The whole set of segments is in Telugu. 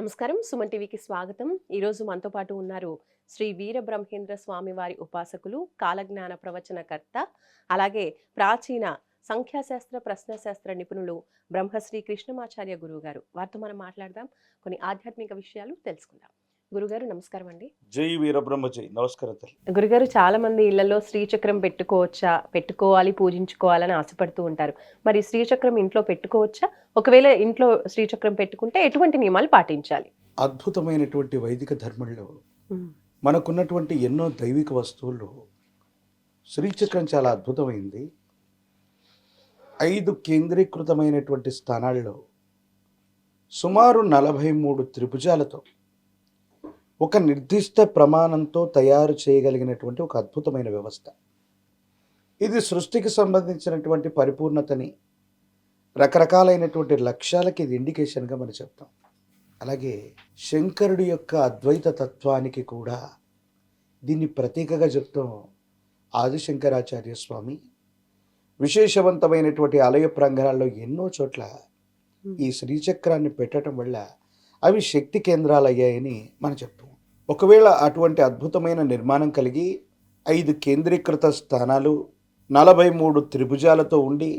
నమస్కారం. సుమన్ టీవీకి స్వాగతం. ఈరోజు మనతో పాటు ఉన్నారు శ్రీ వీర బ్రహ్మేంద్ర స్వామి వారి ఉపాసకులు కాలజ్ఞాన ప్రవచనకర్త అలాగే ప్రాచీన సంఖ్యాశాస్త్ర ప్రశ్నశాస్త్ర నిపుణులు బ్రహ్మశ్రీ కృష్ణమాచార్య గురువు గారు వారితో మనం మాట్లాడదాం. కొన్ని ఆధ్యాత్మిక విషయాలు తెలుసుకుందాం. గురుగారు నమస్కారం అండి జై వీరబ్రహ్మ జై. నమస్కారం గురుగారు చాలా మంది ఇళ్ళలో శ్రీచక్రం పెట్టుకోవచ్చా? పెట్టుకోవాలి పూజించుకోవాలని ఆశపడుతూ ఉంటారు. మరి శ్రీచక్రం ఇంట్లో పెట్టుకోవచ్చా? ఒకవేళ ఇంట్లో శ్రీచక్రం పెట్టుకుంటే ఎటువంటి నియమాలు పాటించాలి? అద్భుతమైనటువంటి వైదిక ధర్మంలో మనకున్నటువంటి ఎన్నో దైవిక వస్తువుల్లో శ్రీచక్రం చాలా అద్భుతమైంది. ఐదు కేంద్రీకృతమైనటువంటి స్థానాల్లో సుమారు నలభై మూడు త్రిభుజాలతో ఒక నిర్దిష్ట ప్రమాణంతో తయారు చేయగలిగినటువంటి ఒక అద్భుతమైన వ్యవస్థ. ఇది సృష్టికి సంబంధించినటువంటి పరిపూర్ణతని రకరకాలైనటువంటి లక్ష్యాలకి ఇది ఇండికేషన్గా మనం చెప్తాం. అలాగే శంకరుడి యొక్క అద్వైత తత్వానికి కూడా దీన్ని ప్రతీకగా చెప్తాం ఆదిశంకరాచార్య స్వామి. విశేషవంతమైనటువంటి ఆలయ ప్రాంగణాల్లో ఎన్నో చోట్ల ఈ శ్రీచక్రాన్ని పెట్టడం వల్ల అవి శక్తి కేంద్రాలు అయ్యాయని మనం చెప్తాం. ఒకవేళ అటువంటి అద్భుతమైన నిర్మాణం కలిగి ఐదు కేంద్రీకృత స్థానాలు నలభై మూడు త్రిభుజాలతో ఉండి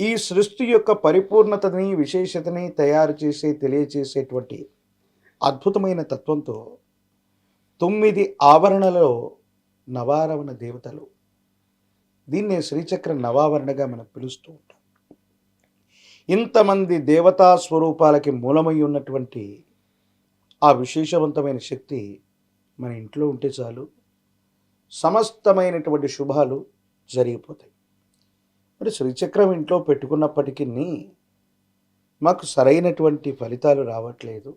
ఈ సృష్టి యొక్క పరిపూర్ణతని విశేషతని తయారు చేసే తెలియచేసేటువంటి అద్భుతమైన తత్వంతో తొమ్మిది ఆవరణలో నవారవణ దేవతలు. దీన్నే శ్రీచక్ర నవావరణగా మనం పిలుస్తూ ఉంటాం. ఇంతమంది దేవతా స్వరూపాలకి మూలమై ఉన్నటువంటి ఆ విశేషవంతమైన శక్తి మన ఇంట్లో ఉంటే చాలు. సమస్తమైనటువంటి శుభాలు జరిగిపోతాయి. మరి శ్రీచక్రం ఇంట్లో పెట్టుకున్నప్పటికీ మాకు సరైనటువంటి ఫలితాలు రావట్లేదు.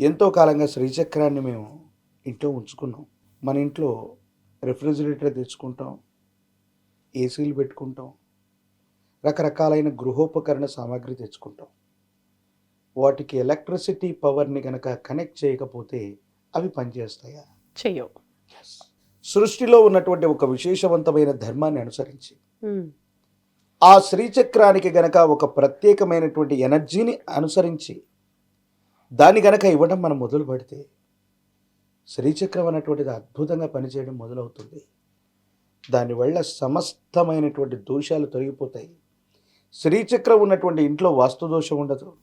ఎంతో కాలంగా శ్రీచక్రాన్ని మేము ఇంట్లో ఉంచుకున్నాం. మన ఇంట్లో రెఫ్రిజిరేటర్ తెచ్చుకుంటాం. ఏసీలు పెట్టుకుంటాం. రకరకాలైన గృహోపకరణ సామాగ్రి తెచ్చుకుంటాం. వాటికి ఎలక్ట్రిసిటీ పవర్ని కనుక కనెక్ట్ చేయకపోతే అవి పనిచేస్తాయా? చెయ్యవు. సృష్టిలో ఉన్నటువంటి ఒక విశేషవంతమైన ధర్మాన్ని అనుసరించి ఆ శ్రీచక్రానికి గనక ఒక ప్రత్యేకమైనటువంటి ఎనర్జీని అనుసరించి దాన్ని గనక ఇవ్వడం మనం మొదలు పెడితే శ్రీచక్రం అన్నటువంటిది అద్భుతంగా పనిచేయడం మొదలవుతుంది. దానివల్ల సమస్తమైనటువంటి దోషాలు తొలగిపోతాయి. శ్రీచక్రం ఉన్నటువంటి ఇంట్లో వాస్తు దోషం ఉండదు.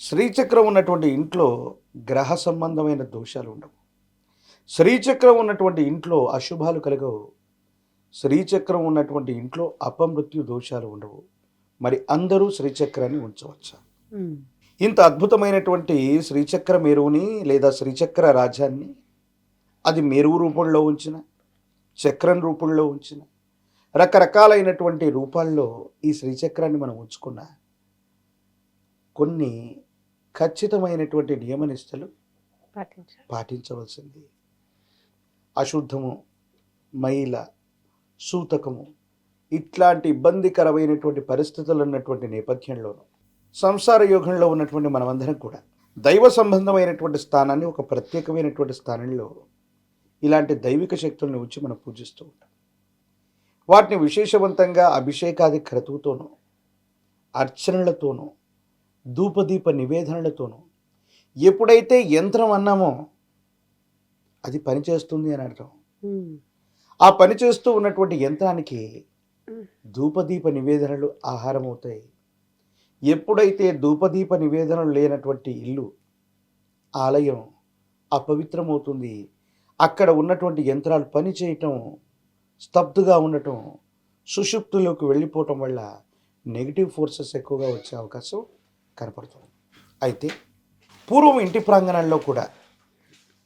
శ్రీచక్రం ఉన్నటువంటి ఇంట్లో గ్రహ సంబంధమైన దోషాలు ఉండవు. శ్రీచక్రం ఉన్నటువంటి ఇంట్లో అశుభాలు కలగవు. శ్రీచక్రం ఉన్నటువంటి ఇంట్లో అపమృత్యు దోషాలు ఉండవు. మరి అందరూ శ్రీచక్రాన్ని ఉంచవచ్చు? ఇంత అద్భుతమైనటువంటి శ్రీచక్ర మేరువుని లేదా శ్రీచక్ర రాజ్యాన్ని అది మేరువు రూపంలో ఉంచిన చక్రం రూపంలో ఉంచిన రకరకాలైనటువంటి రూపాల్లో ఈ శ్రీచక్రాన్ని మనం ఉంచుకున్న కొన్ని ఖచ్చితమైనటువంటి నియమనిష్టలు పాటించవలసింది. అశుద్ధము మైల సూతకము ఇట్లాంటి ఇబ్బందికరమైనటువంటి పరిస్థితులు ఉన్నటువంటి నేపథ్యంలోనూ సంసార యోగంలో ఉన్నటువంటి మనమందరం కూడా దైవ సంబంధమైనటువంటి స్థానాన్ని ఒక ప్రత్యేకమైనటువంటి స్థానంలో ఇలాంటి దైవిక శక్తుల్ని ఉంచి మనం పూజిస్తూ ఉంటాం. వాటిని విశేషవంతంగా అభిషేకాది క్రతువుతోనూ అర్చనలతోనూ ధూపదీప నివేదనలతోనూ ఎప్పుడైతే యంత్రం అన్నామో అది పనిచేస్తుంది అని అర్థం. ఆ పనిచేస్తూ ఉన్నటువంటి యంత్రానికి ధూపదీప నివేదనలు ఆహారం అవుతాయి ఎప్పుడైతే ధూపదీప నివేదనలు లేనటువంటి ఇల్లు ఆలయం అపవిత్రమవుతుంది అక్కడ ఉన్నటువంటి యంత్రాలు పని చేయటం స్తబ్దుగా ఉండటం సుషుప్తులోకి వెళ్ళిపోవటం వల్ల నెగిటివ్ ఫోర్సెస్ ఎక్కువగా వచ్చే అవకాశం కనపడుతుంది. అయితే పూర్వం ఇంటి ప్రాంగణంలో కూడా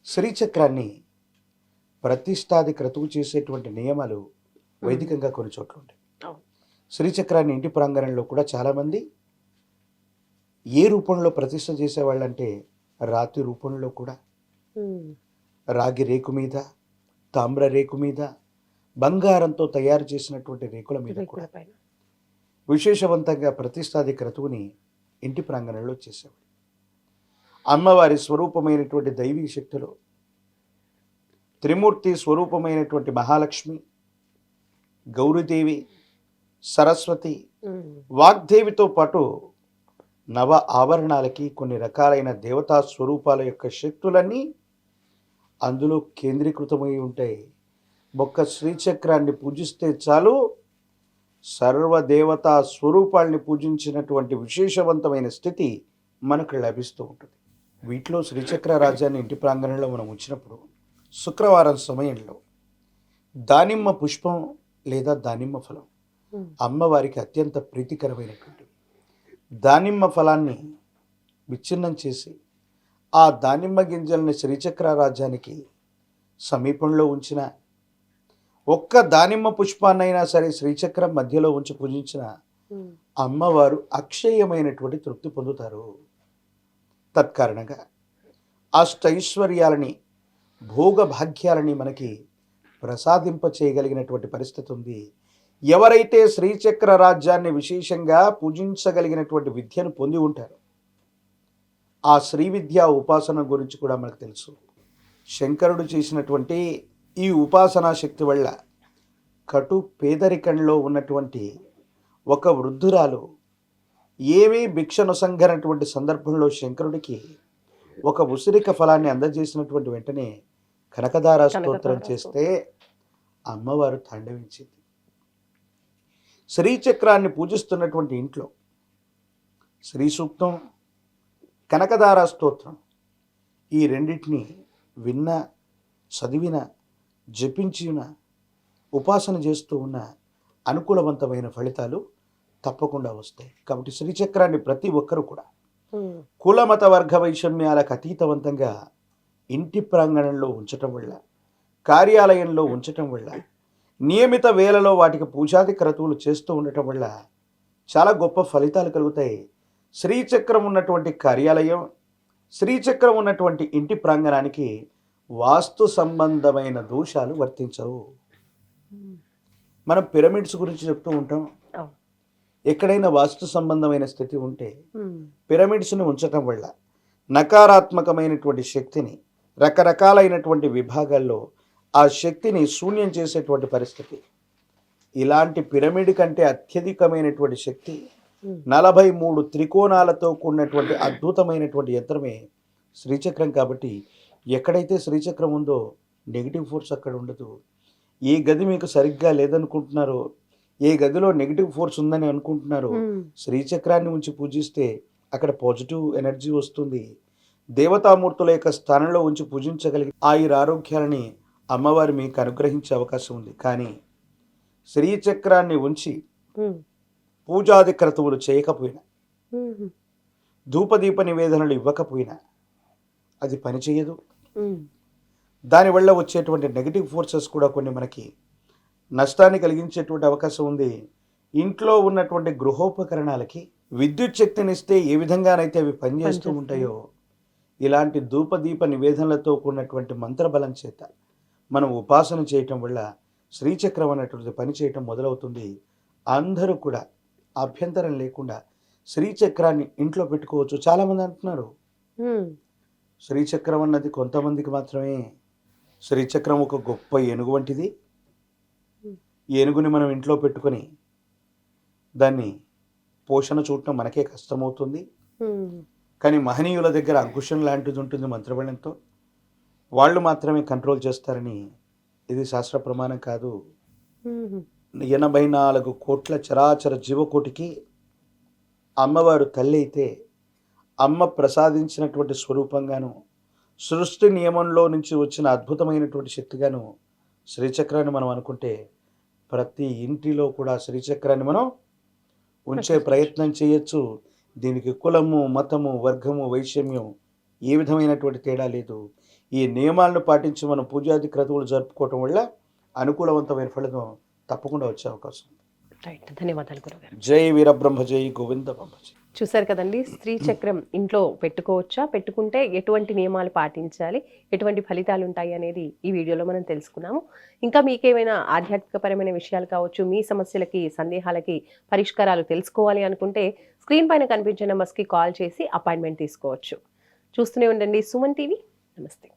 శ్రీచక్రాన్ని ప్రతిష్టాది క్రతువు చేసేటువంటి నియమాలు వైదికంగా కొన్ని చోట్ల ఉంటాయి. శ్రీచక్రాన్ని ఇంటి ప్రాంగణంలో కూడా చాలామంది ఏ రూపంలో ప్రతిష్ట చేసేవాళ్ళంటే రాతి రూపంలో కూడా రాగి రేకు మీద తామ్ర రేకు మీద బంగారంతో తయారు చేసినటువంటి రేకుల మీద కూడా విశేషవంతంగా ప్రతిష్టాది క్రతువుని ఇంటి ప్రాంగణంలో చేసేవాడు అమ్మవారి స్వరూపమైనటువంటి దైవీ శక్తులు త్రిమూర్తి స్వరూపమైనటువంటి మహాలక్ష్మి గౌరీదేవి సరస్వతి వాగ్దేవితో పాటు నవ ఆవరణాలకి కొన్ని రకాలైన దేవతా స్వరూపాల యొక్క శక్తులన్నీ అందులో కేంద్రీకృతమై ఉంటాయి. ఒక్క శ్రీచక్రాన్ని పూజిస్తే చాలు సర్వదేవతా స్వరూపాల్ని పూజించినటువంటి విశేషవంతమైన స్థితి మనకు లభిస్తూ ఉంటుంది. వీటిలో శ్రీచక్ర రాజ్యాన్ని ఇంటి ప్రాంగణంలో మనం ఉంచినప్పుడు శుక్రవారం సమయంలో దానిమ్మ పుష్పం లేదా దానిమ్మ ఫలం అమ్మవారికి అత్యంత ప్రీతికరమైనటువంటివి దానిమ్మ ఫలాన్ని విచ్ఛిన్నం చేసి ఆ దానిమ్మ గింజల్ని శ్రీచక్ర రాజ్యానికి సమీపంలో ఉంచిన ఒక్క దానిమ్మ పుష్పాన్నైనా సరే శ్రీచక్రం మధ్యలో ఉంచి పూజించిన అమ్మవారు అక్షయమైనటువంటి తృప్తి పొందుతారు. తత్కారణంగా అష్టైశ్వర్యాలని భోగ భాగ్యాలని మనకి ప్రసాదింప చేయగలిగినటువంటి పరిస్థితి ఉంది. ఎవరైతే శ్రీచక్ర రాజ్యాన్ని విశేషంగా పూజించగలిగినటువంటి విద్యను పొంది ఉంటారో ఆ శ్రీ విద్యా ఉపాసన గురించి కూడా మనకు తెలుసు. శంకరుడు చేసినటువంటి ఈ ఉపాసనా శక్తి వల్ల కటు పేదరికంలో ఉన్నటువంటి ఒక వృద్ధురాలు ఏమీ భిక్షనొసంగనటువంటి సందర్భంలో శంకరుడికి ఒక ఉసిరిక ఫలాన్ని అందజేసినటువంటి వెంటనే కనకదార స్తోత్రం చేస్తే అమ్మవారు తాండవించింది. శ్రీచక్రాన్ని పూజిస్తున్నటువంటి ఇంట్లో శ్రీ సూక్తం కనకదార స్తోత్రం ఈ రెండింటిని విన్న చదివిన జపించిన ఉపాసన చేస్తూ ఉన్న అనుకూలవంతమైన ఫలితాలు తప్పకుండా వస్తాయి. కాబట్టి శ్రీచక్రాన్ని ప్రతి ఒక్కరూ కూడా కులమత వర్గ వైషమ్యాలకు అతీతవంతంగా ఇంటి ప్రాంగణంలో ఉంచటం వల్ల కార్యాలయంలో ఉంచటం వల్ల నియమిత వేళలో వాటికి పూజాది క్రతువులు చేస్తూ ఉండటం వల్ల చాలా గొప్ప ఫలితాలు కలుగుతాయి. శ్రీచక్రం ఉన్నటువంటి కార్యాలయం శ్రీచక్రం ఉన్నటువంటి ఇంటి ప్రాంగణానికి వాస్తు సంబంధమైన దోషాలు వర్తించవు. మనం పిరమిడ్స్ గురించి చెప్తూ ఉంటాం. ఎక్కడైనా వాస్తు సంబంధమైన స్థితి ఉంటే పిరమిడ్స్ని ఉంచటం వల్ల నకారాత్మకమైనటువంటి శక్తిని రకరకాలైనటువంటి విభాగాల్లో ఆ శక్తిని శూన్యం చేసేటువంటి పరిస్థితి. ఇలాంటి పిరమిడ్ కంటే అత్యధికమైనటువంటి శక్తి నలభై మూడు త్రికోణాలతో కూడినటువంటి అద్భుతమైనటువంటి యంత్రమే శ్రీచక్రం కాబట్టి ఎక్కడైతే శ్రీచక్రం ఉందో నెగిటివ్ ఫోర్స్ అక్కడ ఉండదు. ఏ గది మీకు సరిగ్గా లేదనుకుంటున్నారో ఏ గదిలో నెగిటివ్ ఫోర్స్ ఉందని అనుకుంటున్నారో శ్రీచక్రాన్ని ఉంచి పూజిస్తే అక్కడ పాజిటివ్ ఎనర్జీ వస్తుంది. దేవతామూర్తుల యొక్క స్థానంలో ఉంచి పూజించగలిగి ఆయుర ఆరోగ్యాలని అమ్మవారు మీకు అనుగ్రహించే అవకాశం ఉంది. కానీ శ్రీచక్రాన్ని ఉంచి పూజాది క్రతువులు చేయకపోయినా ధూపదీప నివేదనలు ఇవ్వకపోయినా అది పనిచేయదు దానివల్ల వచ్చేటువంటి నెగిటివ్ ఫోర్సెస్ కూడా కొన్ని మనకి నష్టాన్ని కలిగించేటువంటి అవకాశం ఉంది. ఇంట్లో ఉన్నటువంటి గృహోపకరణాలకి విద్యుత్ శక్తినిస్తే ఏ విధంగానైతే అవి పనిచేస్తూ. ఉంటాయో ఇలాంటి ధూపదీప నివేదనలతో కూడినటువంటి మంత్రబలం చేత మనం ఉపాసన చేయటం వల్ల శ్రీచక్రం అనేటువంటిది పని చేయటం మొదలవుతుంది. అందరూ కూడా అభ్యంతరం లేకుండా శ్రీచక్రాన్ని ఇంట్లో పెట్టుకోవచ్చు. చాలామంది అంటున్నారు. ఉమ్, శ్రీచక్రం అన్నది కొంతమందికి మాత్రమే శ్రీచక్రం ఒక గొప్ప ఏనుగు వంటిది. ఏనుగుని మనం ఇంట్లో పెట్టుకొని దాన్ని పోషణ చూడటం మనకే కష్టమవుతుంది. కానీ మహనీయుల దగ్గర అంకుశం లాంటిది ఉంటుంది మంత్రబలంతో వాళ్ళు మాత్రమే కంట్రోల్ చేస్తారని ఇది శాస్త్ర ప్రమాణం కాదు. ఎనభై నాలుగు కోట్ల చరాచర జీవకోటికి అమ్మవారు తల్లి అయితే అమ్మ ప్రసాదించినటువంటి స్వరూపంగాను సృష్టి నియమంలో నుంచి వచ్చిన అద్భుతమైనటువంటి శక్తిగాను శ్రీచక్రాన్ని మనం అనుకుంటే ప్రతి ఇంటిలో కూడా శ్రీచక్రాన్ని మనం ఉంచే ప్రయత్నం చేయొచ్చు. దీనికి కులము మతము వర్గము వైషమ్యం ఏ విధమైనటువంటి తేడా లేదు. ఈ నియమాలను పాటించి మనం పూజాది క్రతువులు జరుపుకోవటం వల్ల అనుకూలవంతమైన ఫలితం తప్పకుండా వచ్చే అవకాశం. రైట్ ధన్యవాదాలు జై వీరబ్రహ్మ జై గోవింద బ్రహ్మ జై చూసారు కదండి స్త్రీ చక్రం ఇంట్లో పెట్టుకోవచ్చా? పెట్టుకుంటే ఎటువంటి నియమాలు పాటించాలి? ఎటువంటి ఫలితాలు ఉంటాయి అనేది ఈ వీడియోలో మనం తెలుసుకున్నాము. ఇంకా మీకేమైనా ఆధ్యాత్మికపరమైన విషయాలు కావచ్చు మీ సమస్యలకి సందేహాలకి పరిష్కారాలు తెలుసుకోవాలి అనుకుంటే స్క్రీన్ పైన కనిపించే నెంబర్స్కి కాల్ చేసి అపాయింట్మెంట్ తీసుకోవచ్చు. చూస్తూనే ఉండండి సుమన్ టీవీ. నమస్తే.